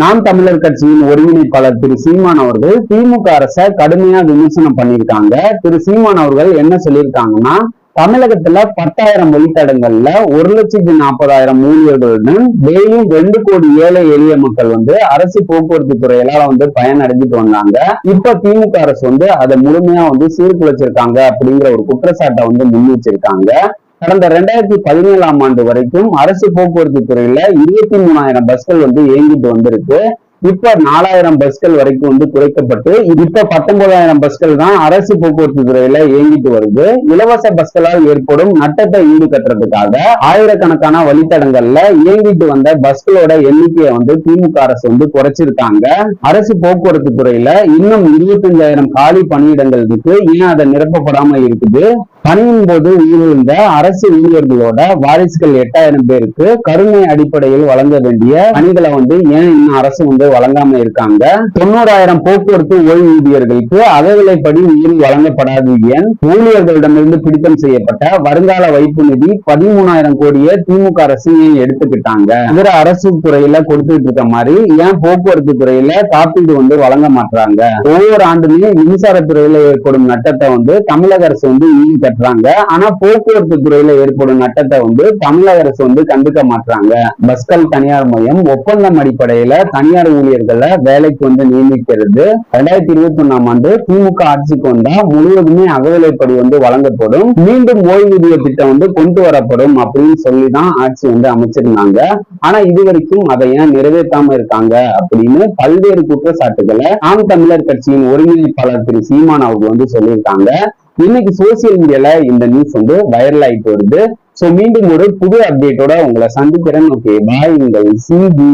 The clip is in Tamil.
நாம் தமிழர் கட்சியின் ஒருங்கிணைப்பாளர் திரு சீமான் அவர்கள் திமுக அரசை கடுமையா விமர்சனம் பண்ணியிருக்காங்க. திரு சீமான் அவர்கள் என்ன சொல்லியிருக்காங்கன்னா தமிழகத்துல பத்தாயிரம் வழித்தடங்கள்ல ஒரு லட்சத்தி நாற்பதாயிரம் ஊழியர்களுடன் டெய்லியும் ரெண்டு கோடி ஏழை எளிய மக்கள் வந்து அரசு போக்குவரத்து துறையில வந்து பயனடைஞ்சிட்டு வந்தாங்க. இப்ப திமுக அரசு வந்து அதை முழுமையா வந்து சீர்குலைச்சிருக்காங்க அப்படிங்கிற ஒரு குற்றச்சாட்டை வந்து முன் வச்சிருக்காங்க. கடந்த ரெண்டாயிரத்தி பதினேழாம் ஆண்டு வரைக்கும் அரசு போக்குவரத்து துறையில இருபத்தி மூணாயிரம் பஸ்கள் வந்து இயங்கிட்டு வந்திருக்கு. இப்ப நாலாயிரம் பஸ்கள் வரைக்கும் வந்து குறைக்கப்பட்டு இப்ப பத்தொன்பதாயிரம் பஸ்கள் தான் அரசு போக்குவரத்து துறையில இயங்கிட்டு வருது. இலவச பஸ்களால் ஏற்படும் நட்டத்தை ஈடு கட்டுறதுக்காக ஆயிரக்கணக்கான வழித்தடங்கள்ல இயங்கிட்டு வந்த பஸ்களோட எண்ணிக்கையை வந்து திமுக அரசு வந்து குறைச்சிருக்காங்க. அரசு போக்குவரத்து துறையில இன்னும் இருபத்தஞ்சாயிரம் காலி பணியிடங்கள் இருக்கு. ஏன் அதை நிரப்பப்படாம இருக்குது? பணியின் போது உயிரிழந்த அரசு ஊழியர்களோட வாரிசுகள் எட்டாயிரம் பேருக்கு கருணை அடிப்படையில் வழங்க வேண்டிய பணிகளை வந்து ஏன் இன்னும் அரசு வந்து வழங்காம இருக்காங்க? தொண்ணூறாயிரம் போக்குவரத்து ஓய்வூதியர்களுக்கு அகவிலைப்படி உயிர் வழங்கப்படாது ஏன் ஊழியர்களிடமிருந்து பிடித்தம் செய்யப்பட்ட வருங்கால வைப்பு நிதி பதிமூணாயிரம் கோடியை திமுக அரசு ஏன் எடுத்துக்கிட்டாங்க? இதர அரசு துறையில கொடுத்துட்டு இருக்க மாதிரி ஏன் போக்குவரத்து துறையில காப்பீடு வந்து வழங்க மாட்டாங்க ஒவ்வொரு ஆண்டுமே மின்சாரத்துறையில ஏற்படும் நட்டத்தை வந்து தமிழக அரசு வந்து ஈடு கட்டுறாங்க ஆனா போக்குவரத்து துறையில ஏற்படும் நட்டத்தை வந்து தமிழக அரசு வந்து கண்டுக்க மாட்டாங்க பஸ்கள் தனியார் மையம் ஒப்பந்தம் அடிப்படையில தனியார் ஊழியர்களை வேலைக்கு வந்து நியமிக்கிறது. ரெண்டாயிரத்தி இருபத்தி ஒண்ணாம் ஆண்டு திமுக ஆட்சிக்கு வந்தா முழுவதுமே அகவிலைப்படி வந்து வழங்கப்படும். மீண்டும் ஓய்வூதிய திட்டம் வந்து கொண்டு வரப்படும் அப்படின்னு சொல்லி தான் ஆட்சி வந்து அமைச்சிருந்தாங்க. ஆனா இது வரைக்கும் அதை ஏன் நிறைவேற்றாம இருக்காங்க அப்படின்னு பல்வேறு குற்றச்சாட்டுகளை ஆம் தமிழர் கட்சியின் ஒருங்கிணைப்பாளர் திரு சீமான் அவர்கள் வந்து சொல்லியிருக்காங்க. இன்னைக்கு சோசியல் மீடியால இந்த நியூஸ் வந்து வைரல் ஆயிட்டு வருது சோ மீண்டும் ஒரு புது அப்டேட்டோட உங்களை சந்திக்கிறேன். ஓகே பாய் உங்கள் சிபி